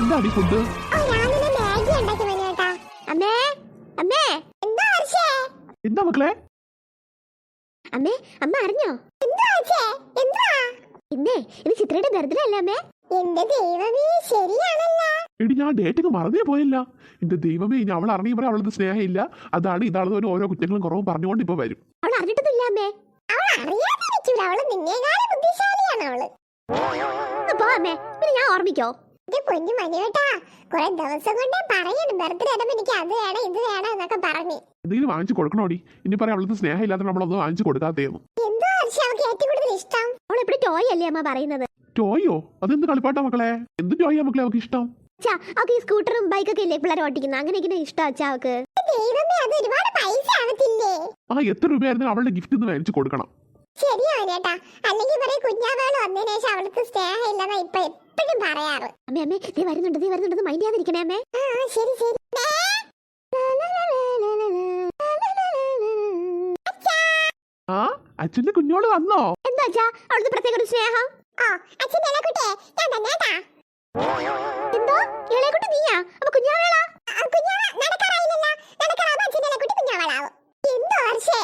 എന്താണ് ഫുഡ് എന്താ മക്കളെ? അമ്മേ അമ്മ അറിഞ്ഞോ? ഇന്നേ ഇത് ചിത്രയുടെ ബർത്ത്ഡേ അല്ലേ അമ്മേ? എന്റെ ദൈവമേ ശരിയാണല്ലോ. എടി ഞാൻ ഡേറ്റൊക്കെ മറന്നേ പോയില്ല. എന്റെ ദൈവമേ ഇനി അവൾ ഇവിടെ അവളത് സ്നേഹമില്ല. അതാണ് ഇതാണെന്ന് ഓരോ കുറ്റങ്ങളും കുറവും പറഞ്ഞുകൊണ്ട് ഇപ്പൊ വരും. അവൾ അറിഞ്ഞിട്ടൊന്നുമില്ല അമ്മേ. അവൾ അറിയാതിരിക്കൂല. അവൾ നിന്നേക്കാളും ബുദ്ധിശാലിയാണ് അവൾ. അമ്മേ. പിന്നെ ഞാൻ ഓർമ്മിക്കോ? പൊന്നു മനുവേട്ടാ കുറെ ദിവസം കൊണ്ടേ പറയാണ് ബർത്ത്ഡേ ആയപ്പോ എനിക്ക് അത് വേണം ഇത് വേണം എന്നൊക്കെ പറഞ്ഞു. എന്തെങ്കിലും വാങ്ങിച്ചു കൊടുക്കണോടി ഇനി പറയാം അവൾക്ക് സ്നേഹം ഇല്ലാതെ നമ്മളൊന്നും വാങ്ങിച്ചു കൊടുക്കാത്തേന്ന് എന്തോ വർഷം അവൾക്ക് ഏറ്റവും കൂടുതൽ ഇഷ്ടം? അവൾ എപ്പോഴും ടോയ് അല്ലേ അമ്മ പറയുന്നത്? ടോയോ അതെന്ത് കളിപ്പാട്ടാ മക്കളെ? എന്ത് ടോയാ മക്കളെ അവൾക്ക് ഇഷ്ടം? അച്ഛാ അവൾക്ക് ഈ സ്കൂട്ടറും ബൈക്കൊക്കെ ഇല്ലേ പിള്ളേരെ ഓട്ടിക്കുന്നത് അങ്ങനെയൊക്കെ ഇഷ്ടം അച്ഛാ അവൾക്ക്. ദൈവമേ അത് ഒരുപാട് പൈസ ആവത്തില്ലേ? ആ എത്ര രൂപയായിരുന്നു അവളുടെ ഗിഫ്റ്റ് ഒന്ന് വാങ്ങിച്ചു കൊടുക്കണം. ശരിയാവനേട്ടാ അല്ലെങ്കിൽ പറയും കുഞ്ഞാവേൾ വന്നതിന് ശേഷം അവൾക്ക് സ്നേഹം ഇല്ലെന്നാ ഇപ്പൊ എപ്പോഴും പറയാറ്. അമ്മേ അമ്മേ ദേ വരുന്നുണ്ട് ദേ വരുന്നുണ്ട്. മൈൻഡ് ചെയ്യാതിരിക്കണേ അമ്മേ. ആ ശരി ശരി. ആ അച്ഛന്റെ കുഞ്ഞോൾ വന്നോ? എന്താ അച്ഛാ? അവിടുത്തെ പ്രത്യേക ഒരു സ്നേഹം? ഓ അച്ഛൻ ഇളക്കുട്ടിയെ ഞാൻ തന്നേട്ടാ എന്തോ? ഇളക്കുട്ടി നീയാ? അപ്പൊ കുഞ്ഞാവേള? കുഞ്ഞാവ നടക്കാറായില്ലല്ലോ. നടക്കാറാവുമ്പോ അച്ഛൻ ഇളക്കുട്ടി കുഞ്ഞാവേളാവും. എന്തോ വർഷേ?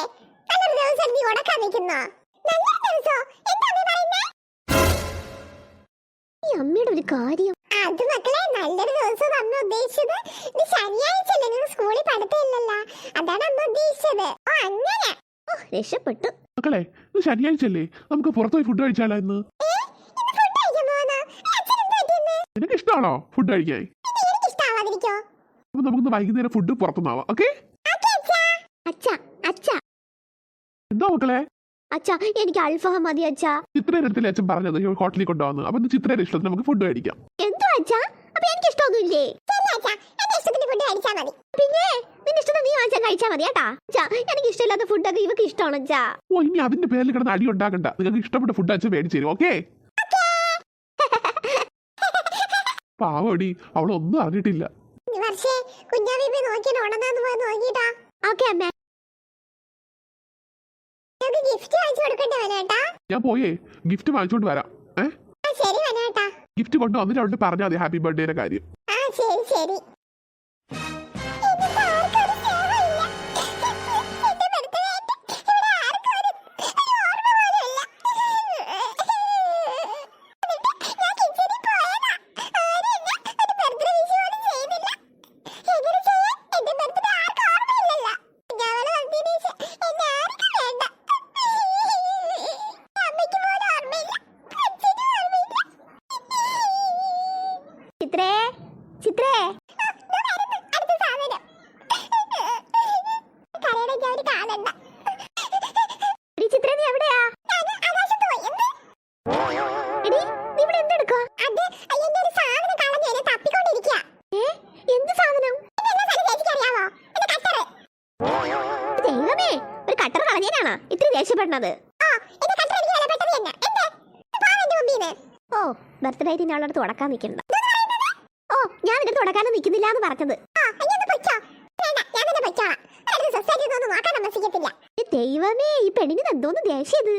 നല്ലൊരു ദിവസം നീ ഉടക്കാൻ നിൽക്കുന്നോ? അമ്മയുടെ ഒരു കാര്യം അത് മക്കളെ നല്ലൊരു ദിവസം അമ്മ ഉദ്ദേശിച്ചത് ഇത് ശനിയാഴ്ച അല്ലേ നിങ്ങൾ സ്കൂളിൽ അതാണ് ഉദ്ദേശിച്ചത് ഓ അങ്ങനെ ഓ രക്ഷപ്പെട്ടു മക്കളെ ഇത് ശനിയാഴ്ചയല്ലേ നമുക്ക് പുറത്തു പോയി ഫുഡ് കഴിച്ചാലോ ഇന്ന് നിനക്ക് ഇഷ്ടമാണോ ഫുഡ് കഴിക്കാൻ അപ്പൊ നമുക്ക് വൈകുന്നേരം ഫുഡ് പുറത്തുനിന്നാവാം ഓക്കെ എന്താ മക്കളെ അച്ഛാ എനിക്ക് അൽഫാം മതി അച്ഛാ. ചിത്രയുടെ അടുത്തല്ലേ അച്ഛൻ പറഞ്ഞത് ഈ ഹോട്ടലിൽ കൊണ്ടുവന്ന് അപ്പൊ ചിത്രയുടെ ഇഷ്ടത്തിന് നമുക്ക് ഫുഡ് കഴിക്കാം എന്തോ അച്ഛാ? അപ്പൊ എനിക്ക് ഇഷ്ടമൊന്നുമില്ലേ? പിന്നെ നിന്റെ ഇഷ്ടത്തിന് നീ വാങ്ങിച്ചാൽ കഴിച്ചാൽ മതി കേട്ടാ. അച്ഛാ എനിക്ക് ഇഷ്ടമില്ലാത്ത ഫുഡൊക്കെ ഇവക്ക് ഇഷ്ടമാണ് അച്ഛാ. ഓ ഇനി അതിന്റെ പേരിൽ കിടന്ന് അടി ഉണ്ടാക്കണ്ട. നിങ്ങൾക്ക് ഇഷ്ടപ്പെട്ട ഫുഡ് അച്ഛൻ മേടിച്ചു തരും ഓക്കെ പാവടി അവളൊന്നും അറിഞ്ഞിട്ടില്ല. വർഷേ കുഞ്ഞാവിബി നോക്കിയിട്ട്. ഓക്കെ അമ്മ. ഗിഫ്റ്റ് വാങ്ങിച്ചു കൊടുക്കട്ടെ വനേട്ടാ. ഞാൻ പോയേ. ഗിഫ്റ്റ് വാങ്ങിച്ചോണ്ട് വരാം. ഏ? ആ ശരി വനേട്ടാ. ഗിഫ്റ്റ് കൊണ്ട് വന്നിട്ട് അവളുടെ പറഞ്ഞാൽ മതി ഹാപ്പി ബർത്ത്ഡേയുടെ കാര്യം. ആ ശരി ശരി. ദേഷ്യപ്പെടുന്നത് ഓ ബർത്ത്ഡേ ഇനി അവളടുത്ത് ഉടക്കാൻ നിൽക്കണ്ട. ഓ ഞാൻ നിന്റെ തുടക്കാനും നിൽക്കുന്നില്ല എന്ന് പറഞ്ഞത് ദൈവമേ ഈ പെണ്ണിന് എന്തോന്ന് ദേഷ്യത്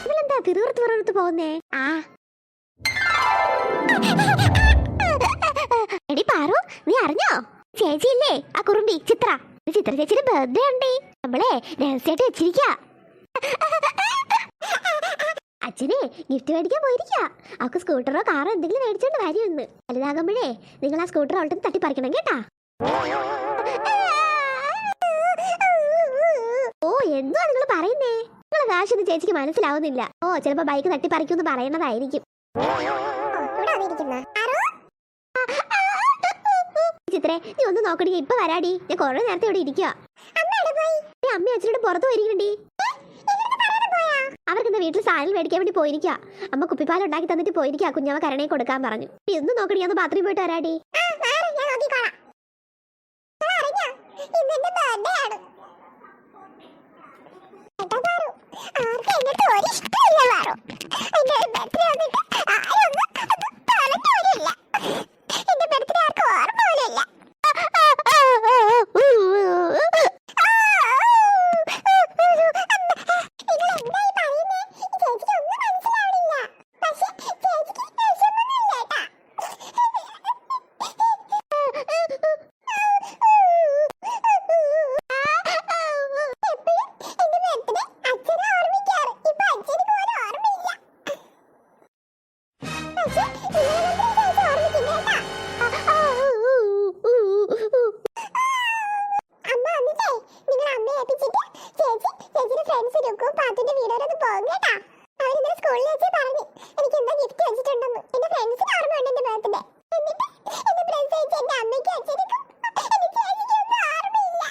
ഇവളെന്താ പിറുപുറത്ത് തിരുവറുത്ത് പോകുന്നേ? ആ. എടി പാറു നീ അറിഞ്ഞോ? ചേച്ചിയില്ലേ? ആ കുറുമ്പി ചിത്ര. ചിത്ര ചേച്ചിയുടെ ബർത്ത്ഡേ ഉണ്ടേ. നമ്മളെ രഹസ്യമായിട്ട് വെച്ചിരിക്ക. അച്ഛനെ ഗിഫ്റ്റ് മേടിക്കാൻ പോയിരിക്കാ. അവക്ക് സ്കൂട്ടറോ കാറോ എന്തെങ്കിലും മേടിച്ചോണ്ട് വരുമെന്ന് വലുതാകുമ്പോഴേ നിങ്ങൾ ആ സ്കൂട്ടർ തട്ടി പറിക്കണം കേട്ടാ? ഓ എന്തുവാ നിങ്ങൾ പറയുന്നേ? നിങ്ങളെ കാശൊന്നും ചേച്ചിക്ക് മനസ്സിലാവുന്നില്ല. ഓ ചിലപ്പോ ബൈക്ക് തട്ടി തട്ടിപ്പറിക്കുമെന്ന് പറയണതായിരിക്കും അത്രേ നീ ഒന്ന് നോക്കടി ഇപ്പൊ വരാടി. ഞാൻ കുറെ നേരത്തെ ഇവിടെ ഇരിക്കുക അമ്മ അച്ഛനോട് പുറത്തു വരികണ്ടി അവർക്കിന്ന് വീട്ടിൽ സാധനം മേടിക്കാൻ വേണ്ടി പോയിരിക്കാ അമ്മ കുപ്പിപ്പാൽ ഉണ്ടാക്കി തന്നിട്ട് പോയിരിക്കാ കുഞ്ഞമ്മ കരണയെ കൊടുക്കാൻ പറഞ്ഞു. ഇന്ന് നോക്കടി ഒന്ന് ബാത്റൂമിൽ പോയിട്ട് വരാടി. ഇഷ്ടമില്ല ആരും പോകും കേട്ടാ. അവർ ഇന്നലെ സ്കൂളിൽ വെച്ച് പറഞ്ഞു എനിക്ക് എന്താ ഗിഫ്റ്റ് വെച്ചിട്ടുണ്ടെന്ന്. എന്റെ ഫ്രണ്ട്സിന് ഓർമ്മയുണ്ട് എന്റെ ബർത്ത്ഡേ എന്നിട്ട് എന്റെ പ്രസവിച്ച എന്റെ അമ്മയ്ക്കും അച്ഛനും ഒന്നും ഓർമ്മയില്ല.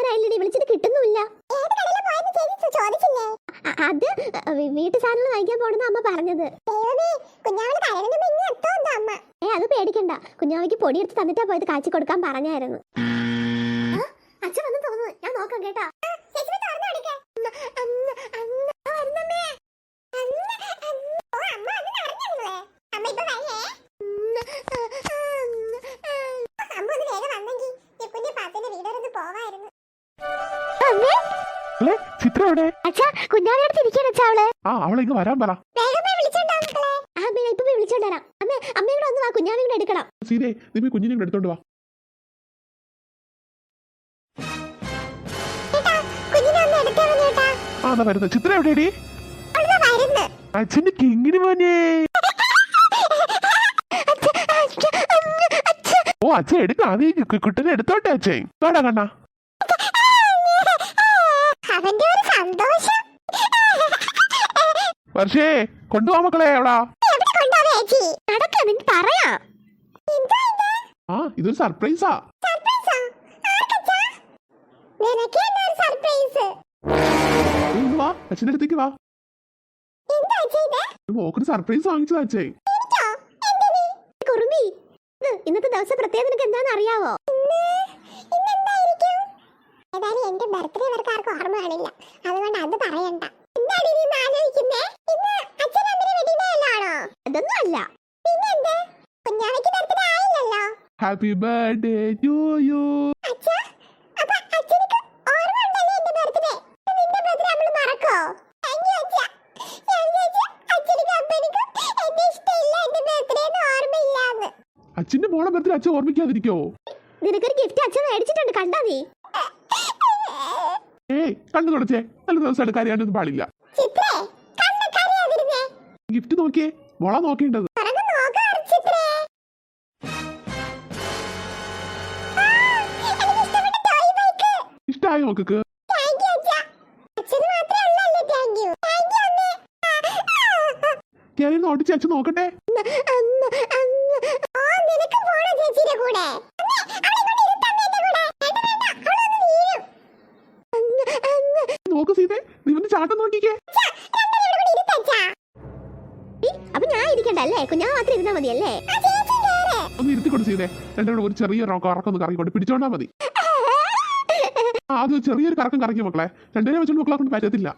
നേരമായില്ലടി വിളിച്ചിട്ട് കിട്ടുന്നുമില്ല. അത് വീട്ടു സാധനങ്ങൾ വാങ്ങിക്കാൻ പോണെന്ന് അമ്മ പറഞ്ഞത്. ഏ അത് പേടിക്കണ്ട. കുഞ്ഞാവയ്ക്ക് പൊടിയെടുത്ത് തന്നിട്ടാ പോയത് കാച്ചി കൊടുക്കാൻ പറഞ്ഞായിരുന്നു. അച്ഛൻ വന്നു തോന്നുന്നു. ഞാൻ നോക്കാം കേട്ടാ. എവിടെ അച്ഛാ കുഞ്ഞാവിന്റെ അടുത്ത് ഇരിക്കാൻ അച്ഛാ അവൾ. ആ അവളെ ഇങ്ങ് വരാൻ പറ. വേഗം പോയി വിളിച്ചോണ്ടാ മക്കളെ. ആ അമ്മ ഇപ്പൊ പോയി വിളിച്ചോണ്ടാ അമ്മ അമ്മയും കൂടെ ഒന്ന് വാ കുഞ്ഞാവി കൂടെ എടുക്കണം. സീതേ നീ പോയി കുഞ്ഞിനെ എടുത്തോണ്ട് വാ. ആ വരുന്നത് ചിത്ര എവിടെയാടി? മോനെ. ഓ അച്ഛൻ എടുക്കാം. കുട്ടനെ എടുത്തോട്ടെ അച്ഛൻ. കണ്ണാ. അവന്റെ ഒരു സന്തോഷം. വർഷേ കൊണ്ടുപോവാ മക്കളെ എവിടാ എന്താ ഇത്? ആ ഇതൊരു സർപ്രൈസാ വാ അച്ഛന്റെ അടുത്തേക്ക് മോക്കൊരു സർപ്രൈസ് വാങ്ങിച്ചതാ ഇന്നത്തെ ദിവസം പ്രത്യേകം എന്താണെന്ന് അറിയാവോ? ഏതായാലും എന്റെ ബർത്ത്ഡേ ഇവർക്ക് ആർക്കും ഓർമ്മ കാണില്ല. അതുകൊണ്ട് അത് പറയണ്ട. എന്താണ് നീ ആലോചിക്കുന്നേ? ഇന്ന് അച്ഛൻ ഡേ അല്ലാണോ അതൊന്നും അല്ല. പിന്നെന്ത്? കുഞ്ഞാവയ്ക്ക് ബർത്ത്ഡേ ആയില്ലല്ലോ. ഹാപ്പി ബർത്ത്ഡേ ടു യു അച്ഛാ അപ്പൊ അച്ഛനക്ക് ഓർമ്മ ഉണ്ടല്ലേ എന്റെ ബർത്ത്ഡേ നിന്റെ ബർത്ത്ഡേ നമ്മൾ മറക്കോ അച്ഛന്റെ മോളെ ബർത്ത്ഡേ അച്ഛൻ ഓർമ്മിക്കാതിരിക്കോ നിനക്കൊരു ഗിഫ്റ്റ് അച്ഛൻ മേടിച്ചിട്ടുണ്ട് കണ്ടാ നീ? ഏയ് കണ്ണു തുടച്ചേ. നല്ല ദിവസമായിട്ട് കരയാനൊന്നും പാടില്ല. ഗിഫ്റ്റ് നോക്കിയേ. മുള നോക്കേണ്ടത്. ഇഷ്ടമായി നോക്കക്ക് ആ, എനിക്ക് ഇഷ്ടപ്പെട്ട നോക്ക് സീതേ ഇവന്റെ ചാട്ടം നോക്കിക്കേ. അപ്പൊ ഞാൻ ഇരിക്കണ്ട അല്ലേ? കുഞ്ഞാ മാത്രം ഇരുന്നാ മതിയല്ലേ ഒന്ന് ഇരുത്തിക്കൊണ്ട് സീതേ. രണ്ടുകൂടെ ഒരു ചെറിയൊരു കറക്കം ഒന്ന് കറങ്ങിക്കൊണ്ട് പിടിച്ചോണ്ടാ മതി. ആ അത് ചെറിയൊരു കറക്കം കറക്കി മക്കളെ? രണ്ടുപേരെ വെച്ചോണ്ട് മക്കളെ കൊണ്ട് പറ്റത്തില്ല.